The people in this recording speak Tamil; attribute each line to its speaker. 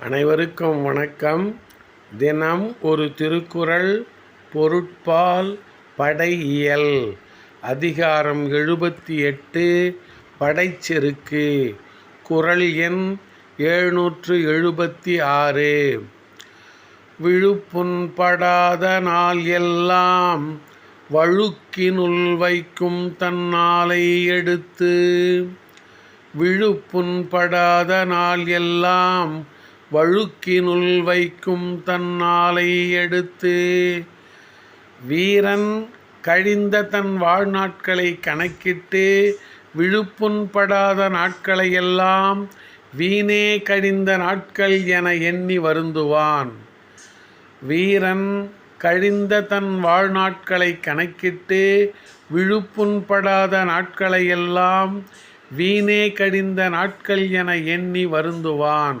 Speaker 1: அனைவருக்கும் வணக்கம். தினம் ஒரு திருக்குறள் பொருட்பால் படையியல். அதிகாரம் எழுபத்தி எட்டு படைச்செருக்கு. குரல் எண் எழுநூற்று எழுபத்தி ஆறு விழுப்புண்படாத நாள் எல்லாம் வழுக்கினுள் வைக்கும் தன்னாலை எடுத்து. விழுப்புண்படாத நாள் எல்லாம் வழுக்கினுள் வைக்கும் தன்னாலை எடுத்து வீரன் கழிந்த தன் வாழ்நாட்களை கணக்கிட்டு விழுப்புண்படாத நாட்களையெல்லாம் வீணே கழிந்த நாட்கள் என எண்ணி வருந்துவான். வீரன் கழிந்த தன் வாழ்நாட்களை கணக்கிட்டு விழுப்புண்படாத நாட்களையெல்லாம் வீணே கழிந்த நாட்கள் என எண்ணி வருந்துவான்.